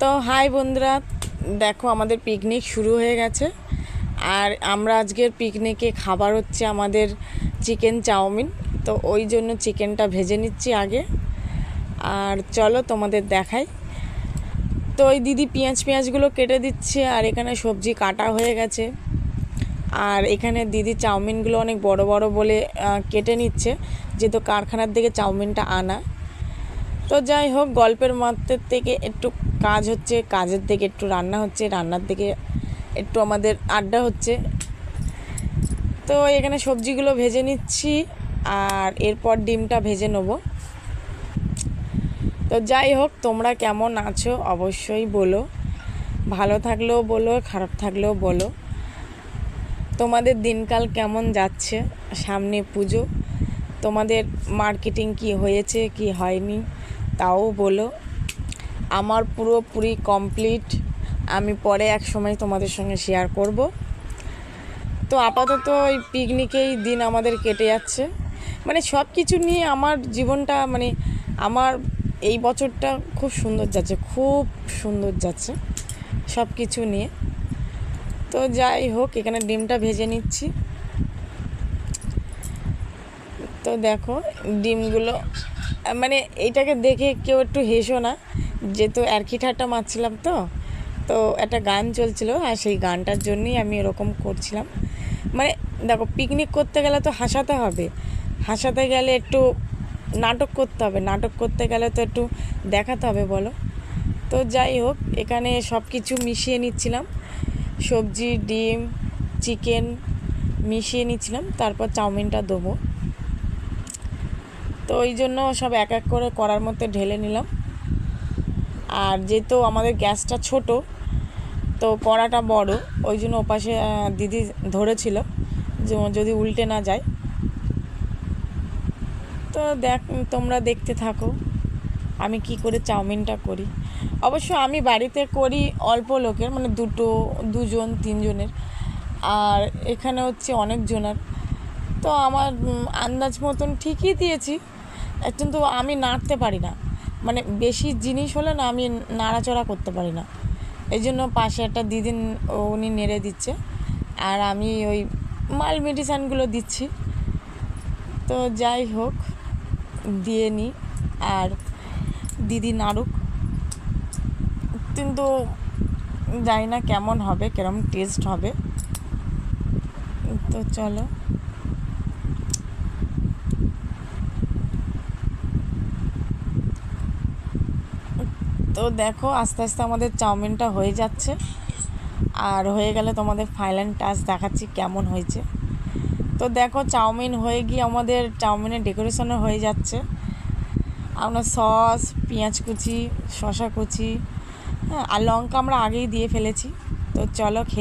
তো হাই বন্ধুরা, দেখো আমাদের পিকনিক শুরু হয়ে গেছে। আর আমরা আজকের পিকনিকে খাবার হচ্ছে আমাদের চিকেন চাউমিন। তো ওই জন্য চিকেনটা ভেজে নিচ্ছি আগে। আর চলো তোমাদের দেখাই। তো ওই দিদি পেঁয়াজ পেঁয়াজগুলো কেটে দিচ্ছে, আর এখানে সবজি কাটা হয়ে গেছে। আর এখানে দিদি চাউমিনগুলো অনেক বড় বড় বলে কেটে নিচ্ছে। যেহেতু কারখানার দিকে চাউমিনটা আনা। তো যাই হোক, গল্পের মাত্রের থেকে একটু কাজ হচ্ছে, কাজের থেকে একটু রান্না হচ্ছে, রান্নার দিকে একটু আমাদের আড্ডা হচ্ছে। তো এখানে সবজিগুলো ভেজে নিচ্ছি আর এরপর ডিমটা ভেজে নেব। তো যাই হোক, তোমরা কেমন আছো অবশ্যই বলো। ভালো থাকলেও বলো, খারাপ থাকলেও বলো। তোমাদের দিনকাল কেমন যাচ্ছে? সামনে পুজো। তোমাদের মার্কেটিং কি হয়েছে, কি হয়নি? তাও বলো। আমার পুরোপুরি কমপ্লিট আমি পরে এক সময় তোমাদের সঙ্গে শেয়ার করব। তো আপাতত ওই পিকনিকেই দিন আমাদের কেটে যাচ্ছে। মানে সব কিছু নিয়ে আমার জীবনটা মানে আমার এই বছরটা খুব সুন্দর যাচ্ছে, খুব সুন্দর যাচ্ছে সব কিছু নিয়ে। তো যাই হোক, এখানে ডিমটা ভেজে নিচ্ছি। তো দেখো, ডিমগুলো মানে এইটাকে দেখে কেউ একটু হেসো না। যেহেতু অ্যারকি ঠাট্টা মারছিলাম তো তো একটা গান চলছিল আর সেই গানটার জন্যই আমি এরকম করছিলাম। মানে দেখো পিকনিক করতে গেলে তো হাসাতে হবে। হাসাতে গেলে একটু নাটক করতে হবে। নাটক করতে গেলে তো একটু দেখাতে হবে, বলো। তো যাই হোক, এখানে সব কিছু মিশিয়ে নিচ্ছিলাম। সবজি, ডিম চিকেন মিশিয়ে নিচ্ছিলাম। তারপর চাউমিনটা দেবো। তো ওই জন্য সব এক এক করে করার মধ্যে ঢেলে নিলাম। আর যেহেতু আমাদের গ্যাসটা ছোট, তো কড়াটা বড়, ওই জন্য ওপাশে দিদি ধরেছিল যে যদি উল্টে না যায়। তো দেখ, তোমরা দেখতে থাকো আমি কি করে চাউমিনটা করি। অবশ্য আমি বাড়িতে করি অল্প লোকের মানে দুটো, দুজন, তিনজনের। আর এখানে হচ্ছে অনেকজনের। তো আমার আন্দাজ মতন ঠিকই দিয়েছি। কিন্তু আমি নাড়তে পারি না। মানে বেশি জিনিস হলে না আমি নাড়াচড়া করতে পারি না। এই জন্য পাশে একটা দিদি উনি নেড়ে দিচ্ছে। আর আমি ওই মাল মেডিসিনগুলো দিচ্ছি। তো যাই হোক, দিয়ে নিই আর দিদি নাড়ুক। কিন্তু জানি না কেমন হবে, কেরম টেস্ট হবে। তো চলো। তো দেখো, আস্তে আস্তে আমাদের চাউমিনটা হয়ে যাচ্ছে। আর হয়ে গেলে তোমাদের ফাইনাল টাচ দেখাচ্ছি কেমন হয়েছে। তো দেখো, চাউমিন হয়ে গিয়ে আমাদের চাউমিনের ডেকোরেশনও হয়ে যাচ্ছে। আমরা সস পেঁয়াজ কুচি শশা কুচি হ্যাঁ আর লঙ্কা আমরা আগেই দিয়ে ফেলেছি। তো চলো খেয়ে